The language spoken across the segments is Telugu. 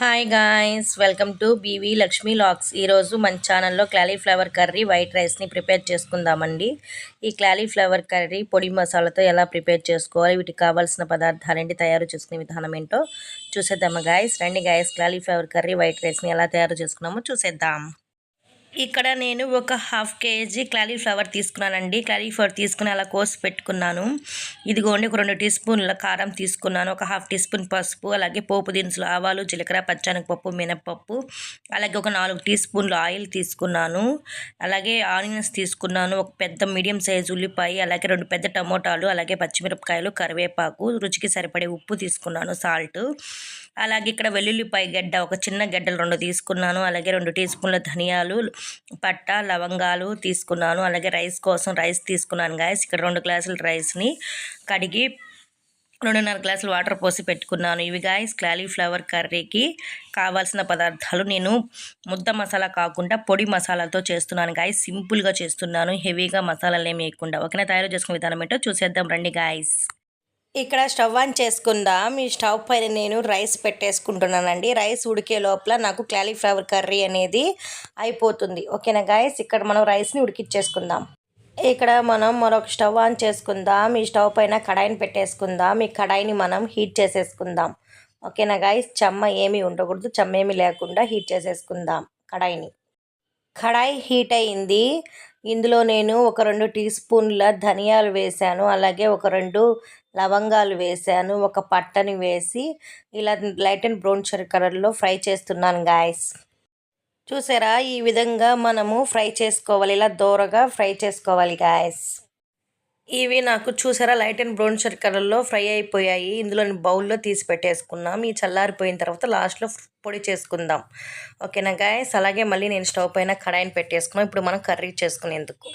Hi guys welcome to B Lakshmi Lakshmi vlogs మన ఛానల్లో క్లాలీఫ్లవర్ కర్రీ వైట్ రైస్ని ప్రిపేర్ చేసుకుందామండి. ఈ క్లాలీఫ్లవర్ కర్రీ పొడి మసాలాతో ఎలా ప్రిపేర్ చేసుకోవాలి వీటికి కావాల్సిన పదార్థాలేంటి తయారు చేసుకునే విధానం ఏంటో చూసేద్దాము గాయస్ రండి గాయస్ క్లాలీఫ్లవర్ కర్రీ వైట్ రైస్ని ఎలా తయారు చేసుకున్నామో చూసేద్దాం. ఇక్కడ నేను ఒక హాఫ్ కేజీ క్యాలీఫ్లవర్ తీసుకున్నానండి. క్యాలీఫ్లవర్ తీసుకుని అలా కోసి పెట్టుకున్నాను. ఇదిగోండి ఒక రెండు టీ స్పూన్ల కారం తీసుకున్నాను. ఒక హాఫ్ టీ స్పూన్ పసుపు అలాగే పోపు దినుసులు ఆవాలు జీలకర్ర పచ్చనగపప్పు మినప్పప్పు అలాగే ఒక నాలుగు టీ స్పూన్లు ఆయిల్ తీసుకున్నాను. అలాగే ఆనియన్స్ తీసుకున్నాను. ఒక పెద్ద మీడియం సైజు ఉల్లిపాయ అలాగే రెండు పెద్ద టమోటాలు అలాగే పచ్చిమిరపకాయలు కరివేపాకు రుచికి సరిపడే ఉప్పు తీసుకున్నాను సాల్ట్. అలాగే ఇక్కడ వెల్లుల్లిపాయ గడ్డ ఒక చిన్న గడ్డలు రెండు తీసుకున్నాను. అలాగే రెండు టీ స్పూన్ల ధనియాలు పట్ట లవంగాలు తీసుకున్నాను. అలాగే రైస్ కోసం రైస్ తీసుకున్నాను గాయస్. ఇక్కడ రెండు గ్లాసుల రైస్ని కడిగి రెండున్నర గ్లాసులు వాటర్ పోసి పెట్టుకున్నాను. ఇవి గాయస్ క్లాలీఫ్లవర్ కర్రీకి కావాల్సిన పదార్థాలు. నేను ముద్ద మసాలా కాకుండా పొడి మసాలాతో చేస్తున్నాను గాయస్. సింపుల్గా చేస్తున్నాను. హెవీగా మసాలాలు ఏమి వేయకుండా. ఓకేనా తయారు చేసుకునే విధానం ఏంటో చూసేద్దాం రండి గాయస్. ఇక్కడ స్టవ్ ఆన్ చేసుకుందాం. ఈ స్టవ్ పైన నేను రైస్ పెట్టేసుకుంటున్నానండి. రైస్ ఉడికే లోపల నాకు క్యాలీఫ్లవర్ కర్రీ అనేది అయిపోతుంది. ఓకేనా గాయస్ ఇక్కడ మనం రైస్ని ఉడికిచ్చేసుకుందాం. ఇక్కడ మనం మరొక స్టవ్ ఆన్ చేసుకుందాం. ఈ స్టవ్ పైన కడాయిని పెట్టేసుకుందాం. ఈ కడాయిని మనం హీట్ చేసేసుకుందాం. ఓకేనా గాయస్ చెమ్మ ఏమీ ఉండకూడదు. చెమ్మ ఏమీ లేకుండా హీట్ చేసేసుకుందాం కడాయిని. కడాయి హీట్ అయింది. ఇందులో నేను ఒక రెండు టీ స్పూన్ల ధనియాలు వేశాను అలాగే ఒక రెండు లవంగాలు వేశాను ఒక పట్టని వేసి ఇలా లైట్ అండ్ బ్రౌన్ షర్ కలర్లో ఫ్రై చేస్తున్నాను గాయస్. చూసారా? ఈ విధంగా మనము ఫ్రై చేసుకోవాలి ఇలా దోరగా ఫ్రై చేసుకోవాలి గాయస్. ఇవి నాకు చూసారా? లైట్ అండ్ బ్రౌన్ షర్ట్ కలర్లో ఫ్రై అయిపోయాయి. ఇందులోని బౌల్లో తీసి పెట్టేసుకున్నాం. ఈ చల్లారిపోయిన తర్వాత లాస్ట్లో పొడి చేసుకుందాం. ఓకేనా గాయస్? అలాగే మళ్ళీ నేను స్టవ్ పైన కడాయిని పెట్టేసుకున్నాం. ఇప్పుడు మనం కర్రీ చేసుకునేందుకు.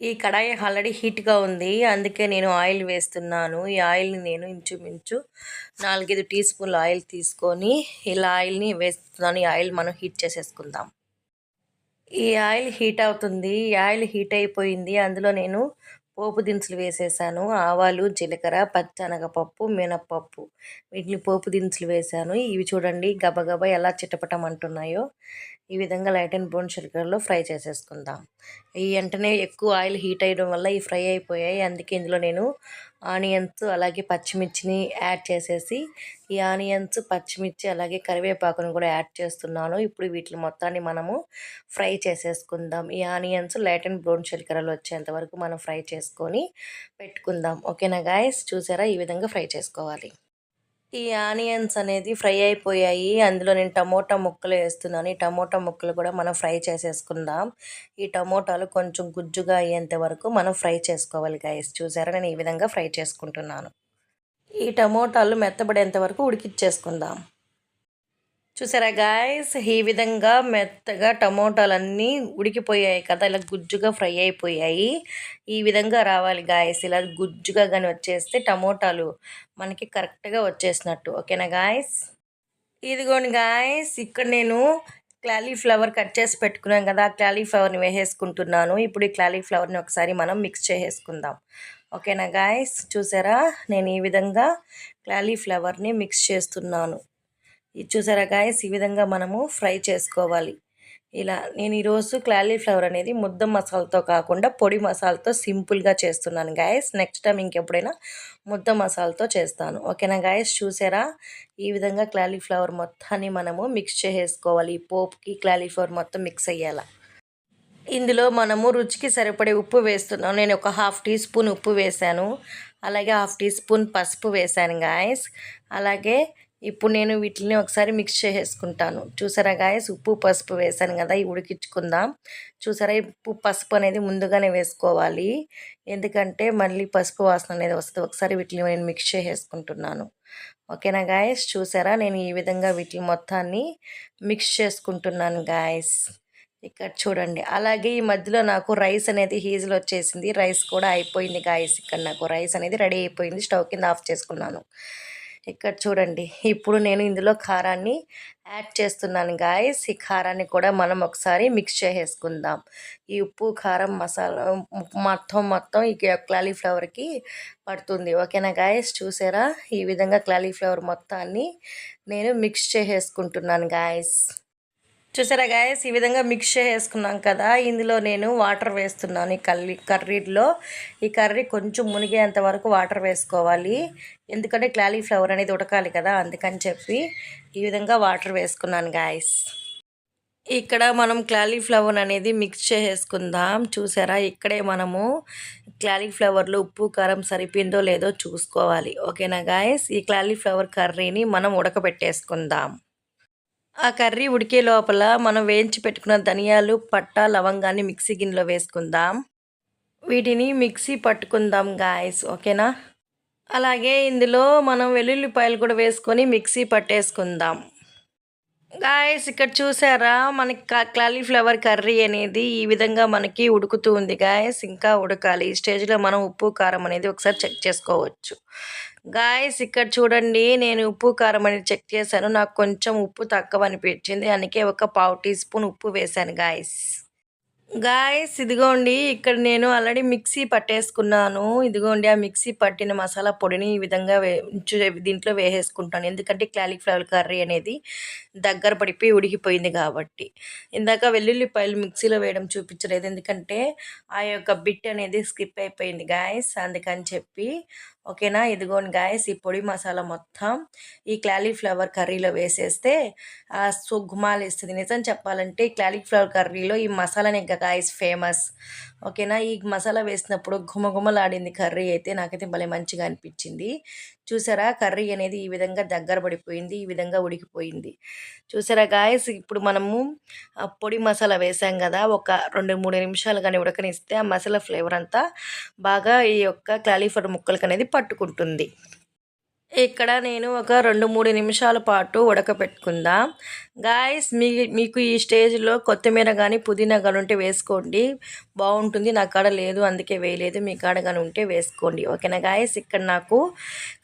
ఈ కడాయి ఆల్రెడీ హీట్గా ఉంది. అందుకే నేను ఆయిల్ వేస్తున్నాను. ఈ ఆయిల్ని నేను ఇంచుమించు నాలుగైదు టీ స్పూన్ల ఆయిల్ తీసుకొని ఇలా ఆయిల్ని వేస్తున్నాను. ఈ ఆయిల్ మనం హీట్ చేసేసుకుందాం. ఈ ఆయిల్ హీట్ అవుతుంది. ఈ ఆయిల్ హీట్ అయిపోయింది. అందులో నేను పోపు దినుసులు వేసేసాను. ఆవాలు జీలకర్ర పచ్చనగపప్పు మినప్పప్పు. వీటిని పోపు దినుసులు వేసాను. ఇవి చూడండి గబగబా ఎలా చిటపటమంటున్నాయో ఈ విధంగా లైట్ అండ్ బ్రౌన్ షుగర్లో ఫ్రై చేసేసుకుందాం. ఈ వెంటనే ఎక్కువ ఆయిల్ హీట్ అయ్యడం వల్ల ఈ ఫ్రై అయిపోయాయి. అందుకే ఇందులో నేను ఆనియన్స్ అలాగే పచ్చిమిర్చిని యాడ్ చేసేసి ఈ ఆనియన్స్ పచ్చిమిర్చి అలాగే కరివేపాకును కూడా యాడ్ చేస్తున్నాను. ఇప్పుడు వీటిని మొత్తాన్ని మనము ఫ్రై చేసేసుకుందాం. ఈ ఆనియన్స్ లైట్ అండ్ బ్రౌన్ షెల్కరలు వచ్చేంత వరకు మనం ఫ్రై చేసుకొని పెట్టుకుందాం. ఓకేనా గాయస్? చూసారా? ఈ విధంగా ఫ్రై చేసుకోవాలి. ఈ ఆనియన్స్ అనేది ఫ్రై అయిపోయాయి. అందులో నేను టమోటా ముక్కలు వేస్తున్నాను. ఈ టమోటా ముక్కలు కూడా మనం ఫ్రై చేసేసుకుందాం. ఈ టమోటాలు కొంచెం గుజ్జుగా అయ్యేంత వరకు మనం ఫ్రై చేసుకోవాలి గాయస్ చూసారా? నేను ఈ విధంగా ఫ్రై చేసుకుంటున్నాను. ఈ టమోటాలు మెత్తబడేంత వరకు ఉడికిచ్చేసుకుందాం. చూసారా గాయస్ ఈ విధంగా మెత్తగా టమోటాలన్నీ ఉడికిపోయాయి కదా. ఇలా గుజ్జుగా ఫ్రై అయిపోయాయి. ఈ విధంగా రావాలి గాయస్ ఇలా గుజ్జుగా కానీ వచ్చేస్తే టమోటాలు మనకి కరెక్ట్గా వచ్చేసినట్టు. ఓకేనా గాయస్ ఇదిగోండి గాయస్ ఇక్కడ నేను క్లాలీఫ్లవర్ కట్ చేసి పెట్టుకున్నాం కదా. ఆ క్లాలీఫ్లవర్ని వేసేసుకుంటున్నాను. ఇప్పుడు ఈ క్లాలీఫ్లవర్ని ఒకసారి మనం మిక్స్ చేసేసుకుందాం. ఓకేనా గాయస్ చూసారా? నేను ఈ విధంగా క్లాలీఫ్లవర్ని మిక్స్ చేస్తున్నాను. ఇది చూసారా గాయస్ ఈ విధంగా మనము ఫ్రై చేసుకోవాలి. ఇలా నేను ఈరోజు క్లాలీఫ్లవర్ అనేది ముద్ద మసాలాతో కాకుండా పొడి మసాలాతో సింపుల్గా చేస్తున్నాను గాయస్ నెక్స్ట్ టైం ఇంకెప్పుడైనా ముద్ద మసాలాతో చేస్తాను. ఓకేనా గాయస్ చూసారా? ఈ విధంగా క్లాలీఫ్లవర్ మొత్తాన్ని మనము మిక్స్ చేసేసుకోవాలి. ఈ పోపుకి క్లాలీఫ్లవర్ మొత్తం మిక్స్ అయ్యేలా. ఇందులో మనము రుచికి సరిపడే ఉప్పు వేస్తున్నాం. నేను ఒక హాఫ్ టీ స్పూన్ ఉప్పు వేశాను. అలాగే హాఫ్ టీ స్పూన్ పసుపు వేశాను గాయస్ అలాగే ఇప్పుడు నేను వీటిని ఒకసారి మిక్స్ చేసేసుకుంటాను. చూసారా గాయస్? ఉప్పు పసుపు వేసాను కదా ఇవి ఉడికించుకుందాం. చూసారా? ఉప్పు పసుపు అనేది ముందుగానే వేసుకోవాలి. ఎందుకంటే మళ్ళీ పసుపు వాసన అనేది వస్తుంది. ఒకసారి వీటిని నేను మిక్స్ చేసేసుకుంటున్నాను. ఓకేనా గాయస్? చూసారా? నేను ఈ విధంగా వీటిని మొత్తాన్ని మిక్స్ చేసుకుంటున్నాను గాయస్. ఇక్కడ చూడండి. అలాగే ఈ మధ్యలో నాకు రైస్ అనేది హీజులు వచ్చేసింది. రైస్ కూడా అయిపోయింది గాయస్. ఇక్కడ నాకు రైస్ అనేది రెడీ అయిపోయింది. స్టవ్ కింద ఆఫ్ చేసుకున్నాను. ఇక్కడ చూడండి. ఇప్పుడు నేను ఇందులో కారాన్ని యాడ్ చేస్తున్నాను గాయస్. ఈ కారాన్ని కూడా మనం ఒకసారి మిక్స్ చేసేసుకుందాం. ఈ ఉప్పు కారం మసాలా మొత్తం మొత్తం ఈ క్లాలీఫ్లవర్కి పడుతుంది. ఓకేనా గాయస్? చూసారా? ఈ విధంగా క్లాలీఫ్లవర్ మొత్తాన్ని నేను మిక్స్ చేసేసుకుంటున్నాను గాయస్. చూసారా గాయస్ ఈ విధంగా మిక్స్ చేసుకున్నాం కదా. ఇందులో నేను వాటర్ వేస్తున్నాను ఈ కర్రీ కర్రీలో. ఈ కర్రీ కొంచెం మునిగేంత వరకు వాటర్ వేసుకోవాలి. ఎందుకంటే క్లాలీఫ్లవర్ అనేది ఉడకాలి కదా అందుకని చెప్పి ఈ విధంగా వాటర్ వేసుకున్నాను గాయస్ ఇక్కడ మనం క్లాలీఫ్లవర్ అనేది మిక్స్ చేసుకుందాం చూసారా? ఇక్కడే మనము క్లాలీఫ్లవర్లో ఉప్పు కారం సరిపోయిందో లేదో చూసుకోవాలి. ఓకేనా గాయస్ ఈ క్లాలీఫ్లవర్ కర్రీని మనం ఉడకబెట్టేసుకుందాం. ఆ కర్రీ ఉడికే లోపల మనం వేయించి పెట్టుకున్న ధనియాలు పట్ట లవంగాన్ని మిక్సీ గిన్నెలో వేసుకుందాం. వీటిని మిక్సీ పట్టుకుందాం గాయస్ ఓకేనా? అలాగే ఇందులో మనం వెల్లుల్లిపాయలు కూడా వేసుకొని మిక్సీ పట్టేసుకుందాం. గాయస్ ఇక్కడ చూసారా? మనకి క్లాలీఫ్లవర్ కర్రీ అనేది ఈ విధంగా మనకి ఉడుకుతూ ఉంది గాయస్ ఇంకా ఉడకాలి. ఈ స్టేజ్లో మనం ఉప్పు కారం అనేది ఒకసారి చెక్ చేసుకోవచ్చు. గాయస్ ఇక్కడ చూడండి నేను ఉప్పు కారం అనేది చెక్ చేశాను. నాకు కొంచెం ఉప్పు తక్కువ అనిపించింది అందుకే ఒక పావు టీ స్పూన్ ఉప్పు వేశాను గాయస్ గాయస్ ఇదిగోండి ఇక్కడ నేను ఆల్రెడీ మిక్సీ పట్టేసుకున్నాను. ఇదిగోండి ఆ మిక్సీ పట్టిన మసాలా పొడిని ఈ విధంగా దీంట్లో వేసేసుకుంటాను. ఎందుకంటే క్లాలిఫ్లవర్ కర్రీ అనేది దగ్గర పడిపోయి ఉడికిపోయింది కాబట్టి. ఇందాక వెల్లుల్లిపాయలు మిక్సీలో వేయడం చూపించలేదు. ఎందుకంటే ఆ యొక్క బిట్ అనేది స్కిప్ అయిపోయింది గాయస్ అందుకని చెప్పి ఓకేనా? ఇదిగోండి గాయస్ ఈ పొడి మసాలా మొత్తం ఈ క్లాలీఫ్లవర్ కర్రీలో వేసేస్తే సో గుమాలు ఇస్తుంది నిజం చెప్పాలంటే ఈ క్లాలీఫ్లవర్ కర్రీలో ఈ మసాలానే గాయస్ ఫేమస్. ఓకేనా? ఈ మసాలా వేసినప్పుడు ఘుమఘుమలాడింది కర్రీ అయితే నాకైతే భలే మంచిగా అనిపించింది. చూసారా? కర్రీ అనేది ఈ విధంగా దగ్గర పడిపోయింది ఈ విధంగా ఉడికిపోయింది. చూసారా గాయస్? ఇప్పుడు మనము పొడి మసాలా వేసాం కదా ఒక రెండు మూడు నిమిషాలు కానీ ఉడకనిస్తే ఆ మసాలా ఫ్లేవర్ అంతా బాగా ఈ యొక్క క్యాలిఫర్ ముక్కలకి అనేది పట్టుకుంటుంది. ఇక్కడ నేను ఒక రెండు మూడు నిమిషాల పాటు ఉడకపెట్టుకుందాం? గాయస్ మీ మీకు ఈ స్టేజ్లో కొత్తిమీర కానీ పుదీనా కానీ ఉంటే వేసుకోండి. బాగుంటుంది నా కాడ లేదు అందుకే వేయలేదు. మీ కాడ కానీ ఉంటే వేసుకోండి. ఓకేనా గాయస్ ఇక్కడ నాకు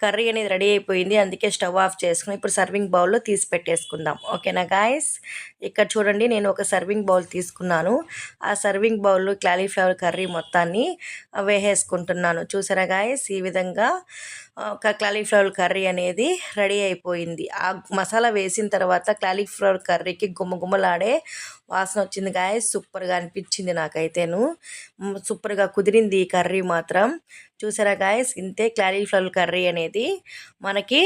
కర్రీ అనేది రెడీ అయిపోయింది. అందుకే స్టవ్ ఆఫ్ చేసుకుని ఇప్పుడు సర్వింగ్ బౌల్లో తీసి పెట్టేసుకుందాం. ఓకేనా గాయస్ ఇక్కడ చూడండి నేను ఒక సర్వింగ్ బౌల్ తీసుకున్నాను. ఆ సర్వింగ్ బౌల్లో క్యాలీఫ్లవర్ కర్రీ మొత్తాన్ని వేసేసుకుంటున్నాను. చూసారా గాయస్ ఈ విధంగా ఒక క్యాలీఫ్లవర్ కర్రీ అనేది రెడీ అయిపోయింది. ఆ మసాలా వేసిన తర్వాత క్యాలీఫ్లవర్ కర్రీకి గుమ్మగుమ్మలాడే వాసన వచ్చింది గాయ సూపర్గా అనిపించింది నాకైతేను. సూపర్గా కుదిరింది ఈ కర్రీ మాత్రం. చూసారా గాయస్? ఇంతే క్యాలీఫ్లవర్ కర్రీ అనేది మనకి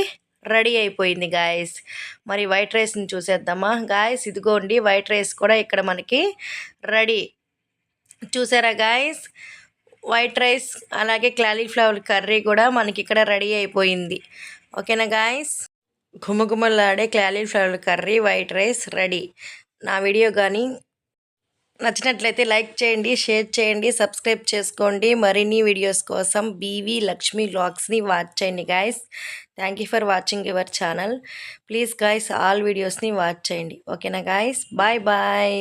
రెడీ అయిపోయింది గాయస్. మరి వైట్ రైస్ని చూసేద్దామా? గాయస్ ఇదిగోండి వైట్ రైస్ కూడా ఇక్కడ మనకి రెడీ. చూసారా గాయస్? వైట్ రైస్ అలాగే క్యాలీఫ్లవర్ కర్రీ కూడా మనకి ఇక్కడ రెడీ అయిపోయింది. ఓకేనా గాయస్? ఘుమఘుమలాడే cauliflower curry white rice ready. నా వీడియో కానీ నచ్చినట్లయితే లైక్ చేయండి షేర్ చేయండి సబ్స్క్రైబ్ చేసుకోండి. మరిన్ని వీడియోస్ కోసం బీవీ లక్ష్మీ బ్లాగ్స్ని వాచ్ చేయండి guys. Thank you for watching your channel. Please guys all వీడియోస్ని వాచ్ చేయండి. ఓకేనా గాయస్? Bye bye.